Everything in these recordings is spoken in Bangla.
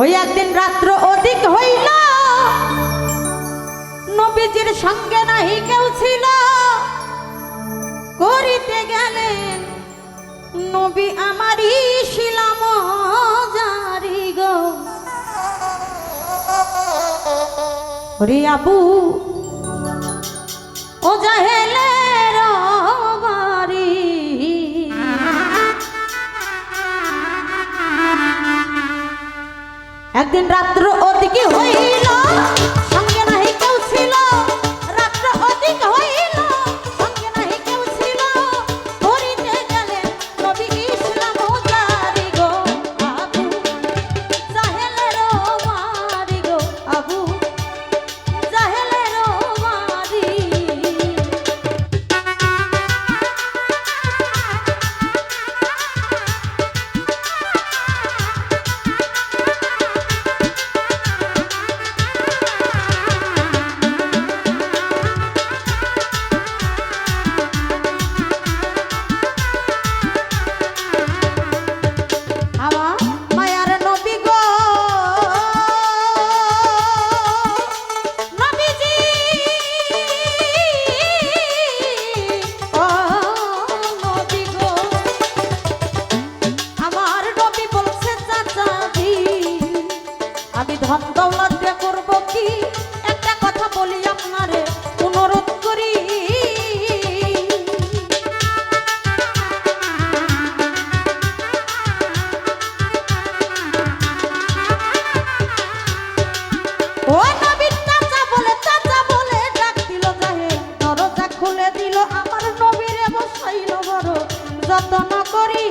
ওই একদিন রাত্র অধিক হইল। নবীজির সঙ্গে নাহি কেউ ছিল। করিতে গেলেন নবী আমারই শিলাম জারি গো। আবু, ও জাহেলে একদিন রাত্র অতিকে হইল। যতন করি।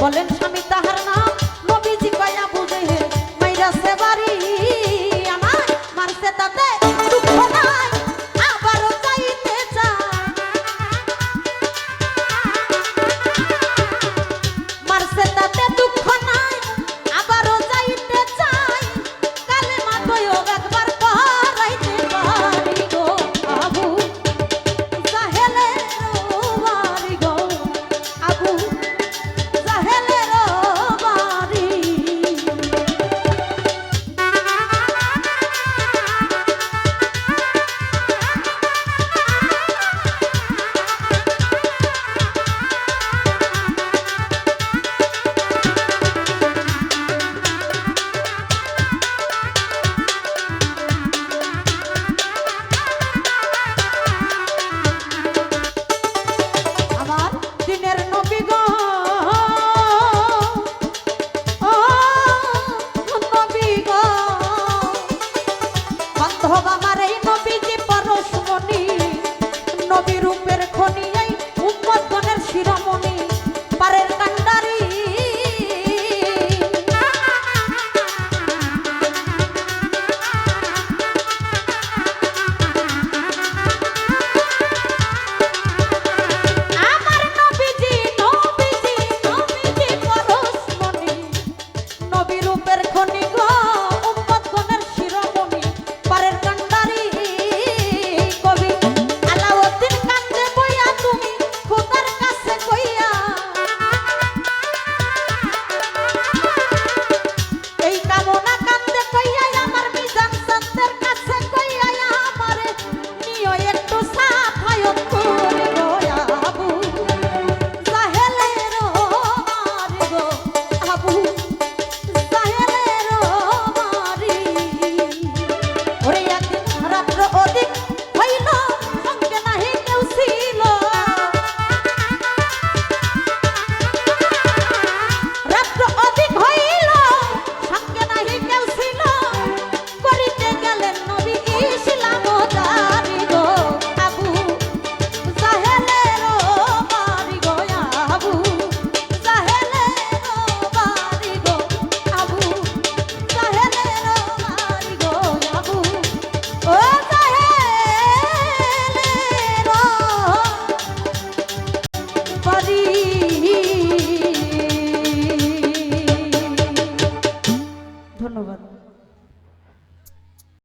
Valencia.